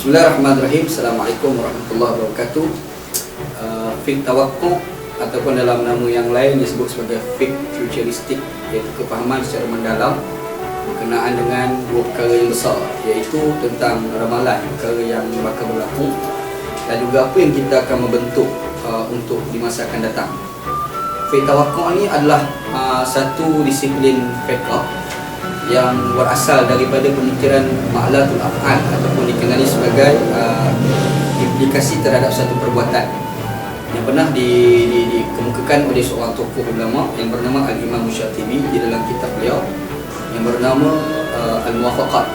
Bismillahirrahmanirrahim. Assalamualaikum warahmatullahi wabarakatuh. Uh, fik tawakkuk ataupun dalam nama yang lain disebut sebagai fik futuristik iaitu kefahaman secara mendalam berkenaan dengan dua perkara yang besar iaitu tentang ramalan perkara yang bakal berlaku dan juga apa yang kita akan membentuk uh, untuk di masa akan datang. Fik tawakkuk ni adalah uh, satu disiplin fiqh yang berasal daripada pemikiran ma'latul af'al ataupun dikenali sebagai uh, implikasi terhadap satu perbuatan. Yang pernah di, di, dikemukakan oleh seorang tokoh ulama yang bernama Al-Imam Musyatibi di dalam kitab beliau yang bernama uh, Al-Muwafaqat.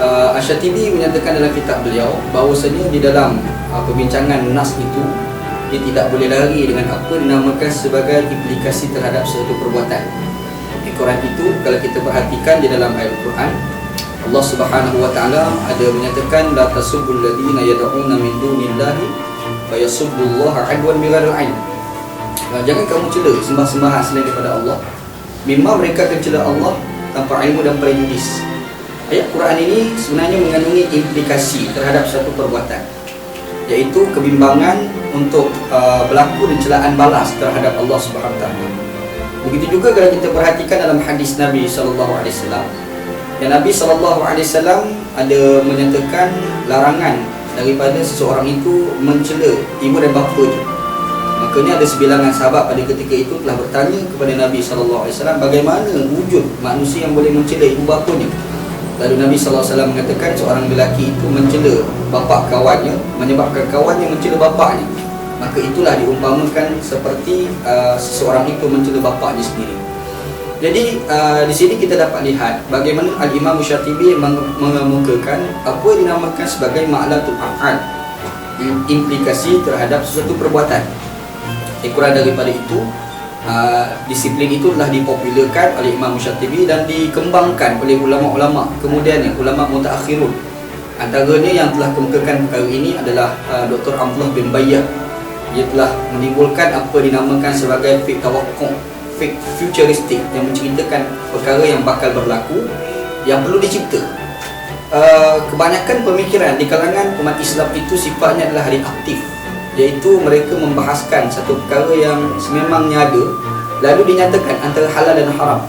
Uh, Asyatibi menyatakan dalam kitab beliau bahawasanya di dalam uh, perbincangan nas itu dia tidak boleh lari dengan apa dinamakan sebagai implikasi terhadap suatu perbuatan Quran itu kalau kita perhatikan di dalam ayat Quran Allah Subhanahu wa taala ada menyatakan la tasubbul ladina yad'una min dunillahi fa yasubbullaha adwan bighairi. Nah, jangan kamu cela sembah-sembahan selain daripada Allah. Memang mereka akan cela Allah tanpa ilmu dan prejudis. Ayat Quran ini sebenarnya mengandungi implikasi terhadap satu perbuatan iaitu kebimbangan untuk uh, berlaku dan celaan balas terhadap Allah Subhanahu wa taala. Begitu juga kalau kita perhatikan dalam hadis Nabi sallallahu alaihi wasallam. Yang Nabi sallallahu alaihi wasallam ada menyatakan larangan daripada seseorang itu mencela ibu dan bapa dia. Makanya ada sebilangan sahabat pada ketika itu telah bertanya kepada Nabi sallallahu alaihi wasallam bagaimana wujud manusia yang boleh mencela ibu bapanya. Lalu Nabi sallallahu alaihi wasallam mengatakan seorang lelaki itu mencela bapa kawannya menyebabkan kawannya mencela bapaknya maka itulah diumpamakan seperti uh, seseorang itu mencela bapaknya sendiri. Jadi uh, di sini kita dapat lihat bagaimana Al Imam Musyatibi mengemukakan apa yang dinamakan sebagai ma'latul af'al implikasi terhadap sesuatu perbuatan. Kurang daripada itu uh, disiplin itu telah dipopularkan oleh Imam Musyatibi dan dikembangkan oleh ulama-ulama kemudian ulama mutaakhirun antaranya yang telah kemukakan perkara ini adalah uh, Dr. Abdullah bin Bayyah ia telah menimbulkan apa dinamakan sebagai fake tawakkuk fake futuristik yang menceritakan perkara yang bakal berlaku yang perlu dicipta. Uh, kebanyakan pemikiran di kalangan umat Islam itu sifatnya adalah reaktif iaitu mereka membahaskan satu perkara yang sememangnya ada lalu dinyatakan antara halal dan haram.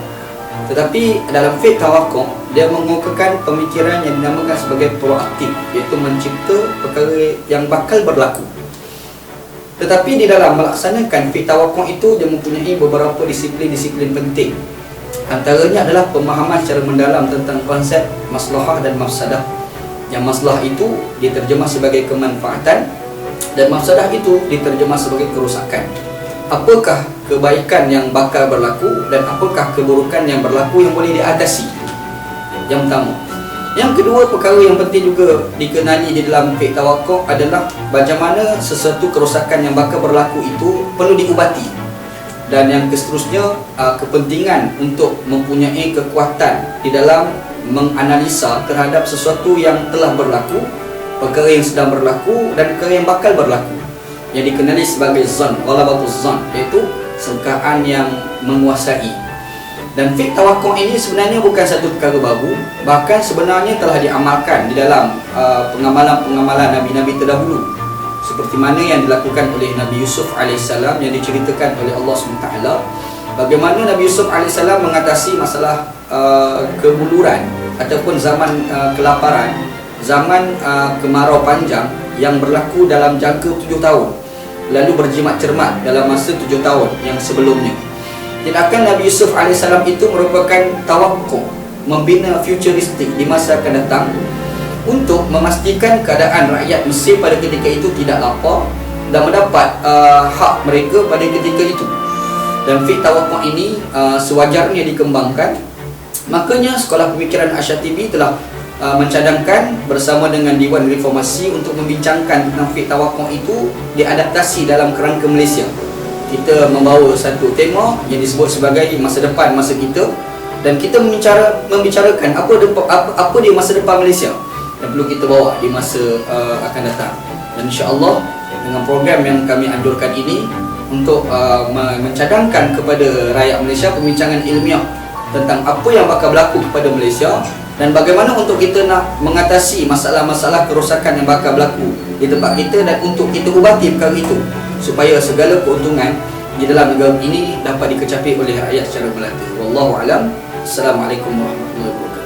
Tetapi dalam fake tawakkuk dia mengukakan pemikiran yang dinamakan sebagai proaktif iaitu mencipta perkara yang bakal berlaku tetapi di dalam melaksanakan fiqh tawakkul itu dia mempunyai beberapa disiplin-disiplin penting. Antaranya adalah pemahaman secara mendalam tentang konsep maslahah dan mafsadah. Yang maslahah itu diterjemah sebagai kemanfaatan dan mafsadah itu diterjemah sebagai kerusakan. Apakah kebaikan yang bakal berlaku dan apakah keburukan yang berlaku yang boleh diatasi? Yang pertama, yang kedua perkara yang penting juga dikenali di dalam fiqh tawakkuf adalah bagaimana sesuatu kerosakan yang bakal berlaku itu perlu diubati. Dan yang seterusnya uh, kepentingan untuk mempunyai kekuatan di dalam menganalisa terhadap sesuatu yang telah berlaku, perkara yang sedang berlaku dan perkara yang bakal berlaku. Yang dikenali sebagai zan, ghalabatul zan, iaitu sangkaan yang menguasai dan fik tawakuk ini sebenarnya bukan satu perkara baru Bahkan sebenarnya telah diamalkan di dalam uh, pengamalan-pengamalan Nabi-Nabi terdahulu. Seperti mana yang dilakukan oleh Nabi Yusuf AS yang diceritakan oleh Allah SWT Bagaimana Nabi Yusuf AS mengatasi masalah uh, kebuluran Ataupun zaman uh, kelaparan Zaman uh, kemarau panjang yang berlaku dalam jangka tujuh tahun Lalu berjimat cermat dalam masa tujuh tahun yang sebelumnya Tindakan Nabi Yusuf AS itu merupakan tawakuk Membina futuristik di masa akan datang Untuk memastikan keadaan rakyat Mesir pada ketika itu tidak lapar Dan mendapat uh, hak mereka pada ketika itu. Dan fit tawakuk ini uh, sewajarnya dikembangkan. Makanya sekolah pemikiran Asyatibi telah uh, mencadangkan bersama dengan Dewan Reformasi untuk membincangkan tentang fit tawakuk itu diadaptasi dalam kerangka Malaysia kita membawa satu tema yang disebut sebagai masa depan masa kita dan kita membicara, membicarakan apa, depa, apa apa dia masa depan Malaysia yang perlu kita bawa di masa uh, akan datang. Dan insya-Allah dengan program yang kami anjurkan ini untuk uh, mencadangkan kepada rakyat Malaysia pembincangan ilmiah tentang apa yang bakal berlaku kepada Malaysia dan bagaimana untuk kita nak mengatasi masalah-masalah kerosakan yang bakal berlaku di tempat kita dan untuk kita ubati perkara itu supaya segala keuntungan di dalam negara ini dapat dikecapi oleh rakyat secara merata. Wallahu alam. Assalamualaikum warahmatullahi wabarakatuh.